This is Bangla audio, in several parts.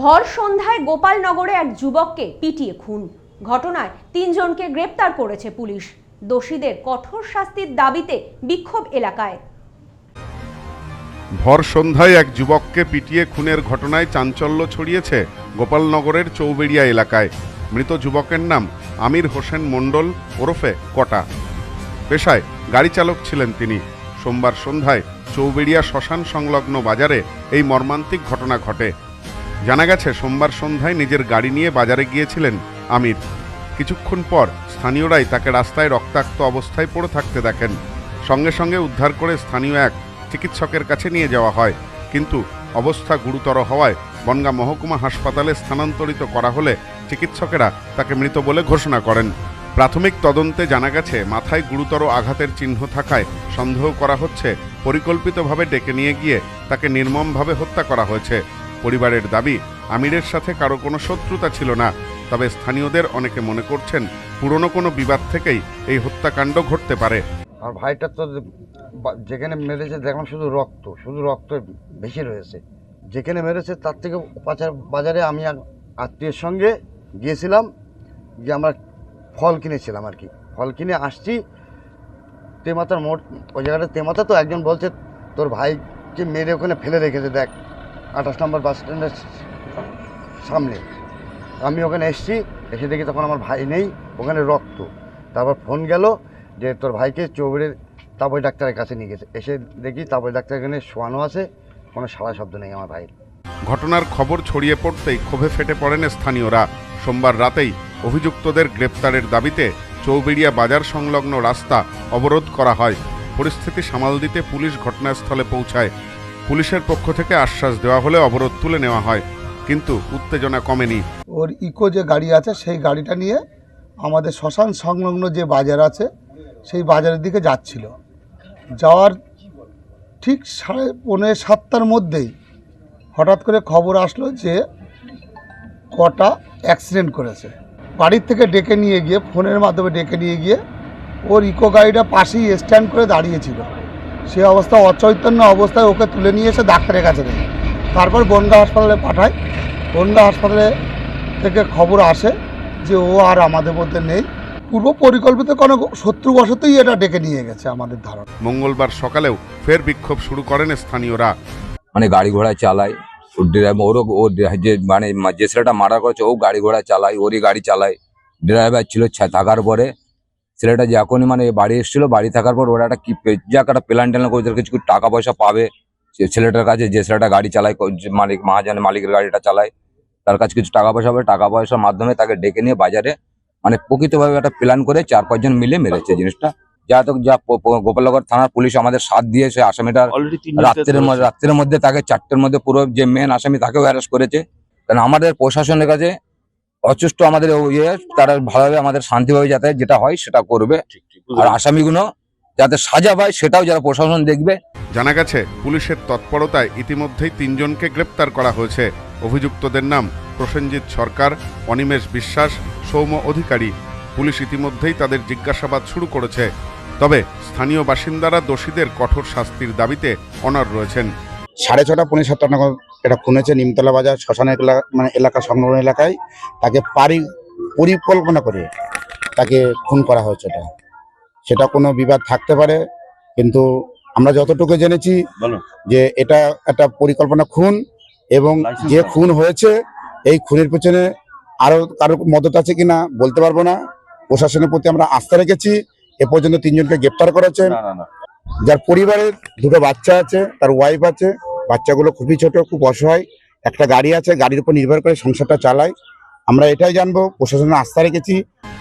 ভর সন্ধ্যায় গোপালনগরে এক যুবককে পিটিয়ে খুন। ঘটনায় তিনজনকে গ্রেপ্তার করেছে পুলিশ। দোষীদের কঠোর শাস্তির দাবিতে বিক্ষোভ এলাকায়। ভর সন্ধ্যায় এক যুবককে পিটিয়ে খুনের ঘটনায় চাঞ্চল্য ছড়িয়েছে গোপালনগরের চৌবেড়িয়া এলাকায়। মৃত যুবকের নাম আমির হোসেন মণ্ডল, ওরফে কটা। পেশায় গাড়ি চালক ছিলেন তিনি। সোমবার সন্ধ্যায় চৌবেড়িয়া শ্মশান সংলগ্ন বাজারে এই মর্মান্তিক ঘটনা ঘটে। জানা গেছে, সোমবার সন্ধ্যায় নিজের গাড়ি নিয়ে বাজারে গিয়েছিলেন আমির। কিছুক্ষণ পর স্থানীয়রাই তাকে রাস্তায় রক্তাক্ত অবস্থায় পড়ে থাকতে দেখেন। সঙ্গে সঙ্গে উদ্ধার করে স্থানীয় এক চিকিৎসকের কাছে নিয়ে যাওয়া হয়। কিন্তু অবস্থা গুরুতর হওয়ায় বনগা মহকুমা হাসপাতালে স্থানান্তরিত করা হলে চিকিৎসকেরা তাকে মৃত বলে ঘোষণা করেন। প্রাথমিক তদন্তে জানা গেছে, মাথায় গুরুতর আঘাতের চিহ্ন থাকায় সন্দেহ করা হচ্ছে, পরিকল্পিতভাবে ডেকে নিয়ে গিয়ে তাকে নির্মমভাবে হত্যা করা হয়েছে। পরিবারের দাবি, আমিরের সাথে কারও কোনো শত্রুতা ছিল না। তবে স্থানীয়দের অনেকে মনে করছেন, পুরনো কোনো বিবাদ থেকেই এই হত্যাকাণ্ড ঘটতে পারে। আর ভাইটার তো যেখানে মেরেছে, দেখলাম শুধু রক্ত শুধু রক্ত বেশি রয়েছে। যেখানে মেরেছে, তার থেকে পাচার বাজারে আমি আত্মীয়ের সঙ্গে গিয়েছিলাম যে আমরা ফল কিনেছিলাম আর কি। ফল কিনে আসছি, তেমাতার মোট ওই জায়গাটা তেমাতা তো একজন বলছে, তোর ভাইকে মেরে ওখানে ফেলে রেখেছে, দেখ। আঠাশ নম্বর বাস স্ট্যান্ডের সামনে। আমি ওখানে এসেছি, এসে দেখি তখন আমার ভাই নেই, ওখানে রক্ত। তারপর ফোন গেল যে তোর ভাইকে চৌবড়ির তাবই ডাক্তারের কাছে নিয়ে গেছে। এসে দেখি তাবই ডাক্তার এখানে শোয়ানো আছে, কোনো সারা শব্দ নেই আমার ভাইয়ের। ঘটনার খবর ছড়িয়ে পড়তেই ক্ষোভে ফেটে পড়েন স্থানীয়রা। সোমবার রাতেই অভিযুক্তদের গ্রেপ্তারের দাবিতে চৌবেড়িয়া বাজার সংলগ্ন রাস্তা অবরোধ করা হয়। পরিস্থিতি সামাল দিতে পুলিশ ঘটনাস্থলে পৌঁছায়। পুলিশের পক্ষ থেকে আশ্বাস দেওয়া হলে অবরোধ তুলে নেওয়া হয়, কিন্তু উত্তেজনা কমেনি। ওর ইকো যে গাড়ি আছে, সেই গাড়িটা নিয়ে আমাদের শ্মশান সংলগ্ন যে বাজার আছে, সেই বাজারের দিকে যাচ্ছিল। যাওয়ার ঠিক সাড়ে পৌনে সাতটার মধ্যেই হঠাৎ করে খবর আসলো যে কটা অ্যাক্সিডেন্ট করেছে। বাড়ির থেকে ডেকে নিয়ে গিয়ে, ফোনের মাধ্যমে ডেকে নিয়ে গিয়ে ওর ইকো গাড়িটা পাশেই স্ট্যান্ড করে দাঁড়িয়েছিল। সে অবস্থা অচৈতন্য অবস্থায় ওকে তুলে নিয়ে এসে ডাক্তারের কাছে দেয়। তারপর বনগা হাসপাতালে পাঠায়। বনগা হাসপাতালে থেকে খবর আসে যে ও আর আমাদের মধ্যে নেই। পূর্ব পরিকল্পিত কোনো শত্রুবশতই এটা ডেকে নিয়ে গেছে আমাদের ধারণা। মঙ্গলবার সকালেও ফের বিক্ষোভ শুরু করেন স্থানীয়রা। মানে গাড়ি ঘোড়া চালায় ওর ড্রাইভার ওরও ওর যে মানে যে ছেলেটা মারা করেছে ও গাড়ি ঘোড়া চালায় ওরই গাড়ি চালায়। ড্রাইভার ছিল থাকার পরে ছেলেটা যখনই মানে বাড়ি এসেছিল বাড়ি থাকার পর ওরা একটা কি যা একটা প্ল্যান ট্যান করে কিছু টাকা পয়সা পাবে। সে ছেলেটার কাছে যে ছেলেটা গাড়ি চালায় মালিক মহাজন মালিকের গাড়িটা চালায় তার কাছে কিছু টাকা পয়সা পাবে। টাকা পয়সার মাধ্যমে তাকে ডেকে নিয়ে বাজারে মানে প্রকৃতভাবে একটা প্ল্যান করে চার পাঁচজন মিলে মেরেছে জিনিসটা। যা তো যা গোপালনগর থানার পুলিশ আমাদের সাথ দিয়েছে আসামিটার অলরেডি রাত্রের রাত্রের মধ্যে তাকে চারটের মধ্যে পুরো যে মেন আসামি তাকেও অ্যারেস্ট করেছে। কারণ আমাদের প্রশাসনের কাছে অচুষ্ট আমাদের ইয়ে তারা ভালোভাবে আমাদের শান্তিভাবে যাতে যেটা হয় সেটা করবে। আর আসামিগুলো যাতে সাজা পায় সেটাও যারা প্রশাসন দেখবে। জানা গেছে পুলিশের তৎপরতায় ইতিমধ্যেই তিনজনকে গ্রেপ্তার করা হয়েছে। অভিযুক্তদের নাম প্রসেনজিৎ সরকার অনিমেষ বিশ্বাস সৌম্য অধিকারী। পুলিশ ইতিমধ্যেই তাদের জিজ্ঞাসাবাদ শুরু করেছে। তবে স্থানীয় বাসিন্দারা দোষীদের কঠোর শাস্তির দাবিতে অনর রয়েছেন। সাড়ে ছটা পৌনে সাতটা নাগাদ এটা খুনেছে নিমতলা বাজার শ্মশান এলাকা মানে এলাকা সংলগ্ন এলাকায়। তাকে পারি পরিকল্পনা করে তাকে খুন করা হয়েছে এটা। সেটা কোনো বিবাদ থাকতে পারে কিন্তু আমরা যতটুকু জেনেছি যে এটা একটা পরিকল্পনা খুন এবং যে খুন হয়েছে এই খুনের পেছনে আরও কারোর মদত আছে কিনা বলতে পারব না। প্রশাসনের প্রতি আমরা আস্থা রেখেছি এ পর্যন্ত তিনজনকে গ্রেপ্তার করেছেন যার পরিবারের দুটো বাচ্চা আছে তার ওয়াইফ আছে। বাচ্চাগুলো খুবই ছোট খুব অসহায়। একটা গাড়ি আছে গাড়ির উপর নির্ভর করে সংসারটা চালায়। আমরা এটাই জানব প্রশাসনের আস্থা রেখেছি।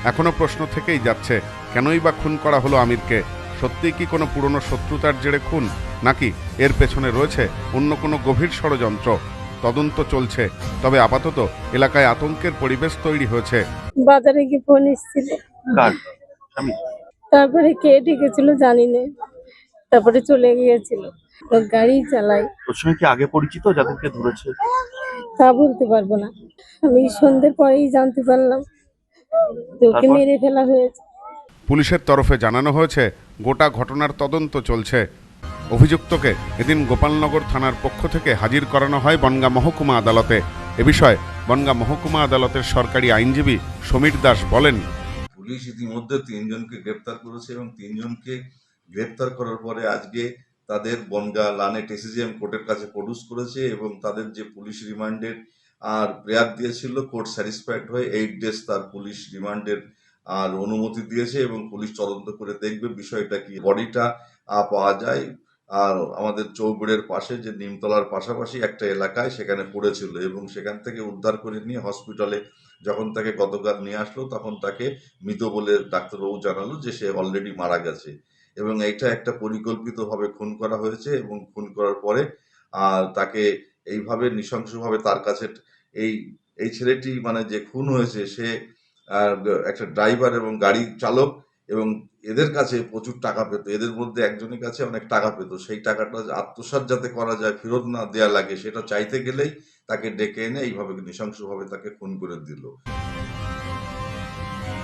এখনও প্রশ্ন থেকেই যাচ্ছে কেনই বা খুন করা হলো আমিরকে? সত্যি কি কোনো পুরনো শত্রুতার জেরে খুন? নাকি এর পেছনে রয়েছে অন্য কোনো গভীর ষড়যন্ত্র? তদন্ত চলছে তবে আপাতত এলাকায় আতঙ্কের পরিবেশ তৈরি হয়েছে। বাজারে গিয়ে ফোন এসেছিল? তারপরে কে ডেকেছিল জানি না। তারপরে চলে গিয়েছিল। ও গাড়ি চালাই তোর সঙ্গে কি আগে পরিচিত? যাদেরকে ধরেছে? তা বলতে পারব না। আমি সন্ধ্যের পরেই জানতে পারলাম যে ওকে তারপর? মেরে ফেলা হয়েছে। পুলিশের তরফে জানানো হয়েছে গোটা ঘটনার তদন্ত চলছে। অভিযুক্তকে এদিন গোপালনগর থানার পক্ষ থেকে হাজির করানো হয় বনগা মহকুমা আদালতে। এ বিষয়ে বনগাঁ মহকুমা আদালতের সরকারি আইনজীবী সমীর দাস বলেন পুলিশ ইতিমধ্যে তিনজনকে গ্রেপ্তার করেছে এবং তিনজনকে গ্রেপ্তার করার পরে আজকে তাদের বনগা লানেট এসিজিএম কোর্টের কাছে প্রডিউস করেছে এবং তাদের যে পুলিশ রিমান্ডের আর প্রেয়ার দিয়েছিল, কোর্ট স্যাটিসফাইড হয়ে এইট ডেজ তার পুলিশ রিমান্ডের আর অনুমতি দিয়েছে এবং পুলিশ তদন্ত করে দেখবে বিষয়টা কি। বডিটা পাওয়া যায় আর আমাদের চৌবেড়ের পাশে যে নিমতলার পাশাপাশি একটা এলাকায় সেখানে পড়েছিল এবং সেখান থেকে উদ্ধার করে নিয়ে হসপিটালে যখন তাকে গতকাল নিয়ে আসলো তখন তাকে মৃত বলে ডাক্তারবাবু জানালো যে সে অলরেডি মারা গেছে। এবং এটা একটা পরিকল্পিতভাবে খুন করা হয়েছে এবং খুন করার পরে আর তাকে এইভাবে নৃশংসভাবে তার কাছে এই এই ছেলেটি মানে যে খুন হয়েছে, সে একটা ড্রাইভার এবং গাড়ি চালক এবং এদের কাছে প্রচুর টাকা পেত। এদের মধ্যে একজনের কাছে অনেক টাকা পেত। সেই টাকাটা আত্মসাৎ যাতে করা যায়, ফেরত না দেওয়া লাগে, সেটা চাইতে গেলেই তাকে ডেকে এনে এইভাবে নৃশংসভাবে তাকে খুন করে দিল।